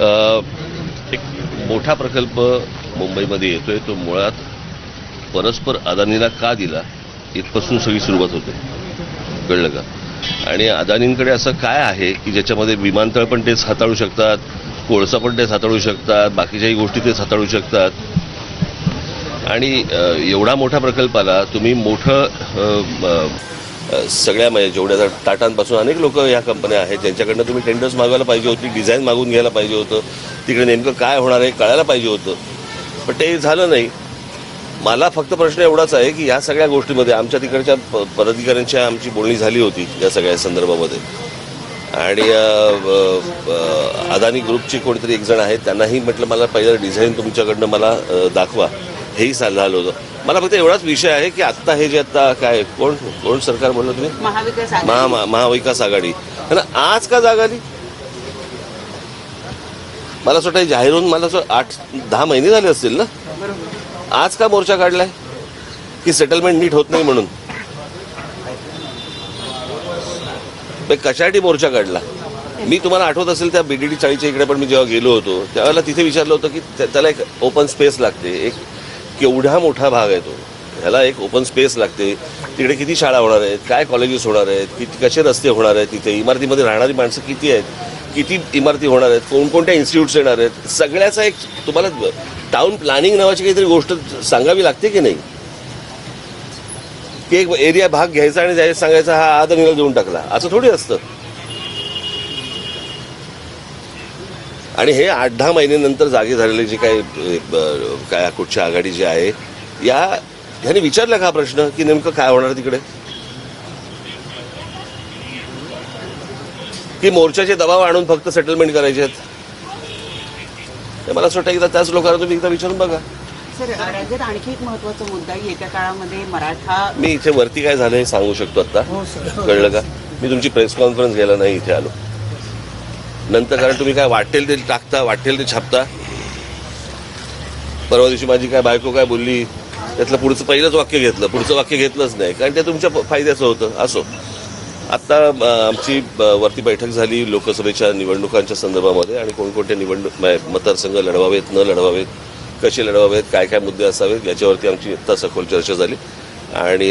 एक मोठा प्रकल्प मुंबईमध्ये येतोय तो मुळात परस्पर अदानीला का दिला इथपासून सगळी सुरुवात होते. कळलं का? आणि अदानींकडे असं काय आहे की ज्याच्यामध्ये विमानतळ पण तेच हाताळू शकतात कोळसा पण तेच हाताळू शकतात बाकीच्याही गोष्टी तेच हाताळू शकतात? आणि एवढा मोठा प्रकल्पाला तुम्ही मोठं सगळ्या म्हणजे जेवढ्या टाटांपासून अनेक लोक या कंपन्या आहेत ज्यांच्याकडनं तुम्ही टेंडर्स मागवायला पाहिजे होती डिझाईन मागून घ्यायला पाहिजे होतं तिकडे नेमकं काय होणार आहे कळायला पाहिजे होतं. पण ते झालं नाही. मला फक्त प्रश्न एवढाच आहे की या सगळ्या गोष्टीमध्ये आमच्या तिकडच्या प- आमची बोलणी झाली होती या सगळ्या संदर्भामध्ये. आणि अदानी ग्रुपची कोणीतरी एक जण आहेत त्यांनाही म्हटलं मला पहिलं डिझाईन तुमच्याकडनं मला दाखवा. हेही सा- झालं होतं. मला फक्त एवढाच विषय आहे की आत्ता हे जे आता काय कोण कोण सरकार बोललं तुम्ही? महाविकास महा आघाडी. महा- महाविकास आघाडी. आणि आज का जागा आली? मला असं वाटतं जाहीर होऊन मला असं आठ दहा महिने झाले असतील ना? आज का मोर्चा काढलाय? की सेटलमेंट नीट होत नाही म्हणून? बे, कशासाठी मोर्चा काढला? मी तुम्हाला आठवत असेल त्या बीडीडी चाळीच्या इकडे पण मी जेव्हा गेलो होतो त्यावेळेला तिथे विचारलं होतं की त्या- त्याला एक ओपन स्पेस लागते एक केवढा मोठा भाग आहे तो. ह्याला एक ओपन स्पेस लागते. तिकडे किती शाळा होणार आहेत? काय कॉलेजेस होणार आहेत? किती कसे रस्ते होणार आहेत तिथे? इमारतीमध्ये राहणारी माणसं किती आहेत? किती इमारती होणार आहेत? कोणकोणत्या इन्स्टिट्यूट्स येणार आहेत? सगळ्याचा एक तुम्हाला टाउन प्लॅनिंग नावाची काहीतरी गोष्ट सांगावी लागते की नाही? की एक एरिया भाग घ्यायचा आणि जायचं सांगायचा हा आदरणीला देऊन टाकला. असं थोडी असतं. आणि हे आठ दहा महिन्यानंतर जागे झालेले जे काही काय कुठच्या आघाडी जी आहे या ह्याने विचारला का प्रश्न की नेमकं काय होणार तिकडे? की मोर्चाचे दबाव आणून फक्त सेटलमेंट करायचे आहेत? ते मला असं वाटतं एकदा त्याच लोकांना तुम्ही एकदा विचारून बघा. सर राज्यात आणखी एक महत्त्वाचा मुद्दा येत्या काळामध्ये मराठा मी इथे वरती काय झालं हे सांगू शकतो आता? हो कळलं का? मी तुमची प्रेस कॉन्फरन्स घ्यायला नाही इथे आलो. नंतर कारण तुम्ही काय वाटेल ते टाकता वाटेल ते छापता. परवा दिवशी माझी काय बायको काय बोलली त्यातलं पुढचं पहिलंच वाक्य घेतलं पुढचं वाक्य घेतलंच नाही. कारण ते तुमच्या फायद्याचं होतं असो. आत्ता आमची वरती बैठक झाली लोकसभेच्या निवडणुकांच्या संदर्भामध्ये आणि कोणकोणत्या निवडणूक मतदारसंघ लढवावेत न लढवावेत कसे लढवावेत काय काय मुद्दे असावेत याच्यावरती आमची आत्ता सखोल चर्चा झाली. आणि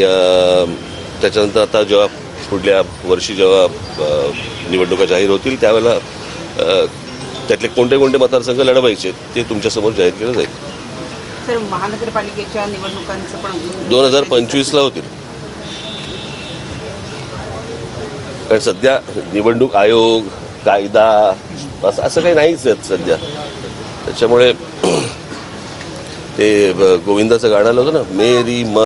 त्याच्यानंतर आता जेव्हा पुढल्या वर्षी जेव्हा निवडणुका जाहीर होतील त्यावेळेला त्यातले कोणते कोणते मतदारसंघ लढवायचे ते तुमच्यासमोर जाहीर केलं जाईल. सर महानगरपालिकेच्या निवडणुकांचं पण दोन हजार पंचवीसला होतील. कारण सध्या निवडणूक आयोग कायदा असं असं काही नाहीच आहेत सध्या. त्याच्यामुळे ते गोविंदाचं गाणं आलं होतं ना मेरी म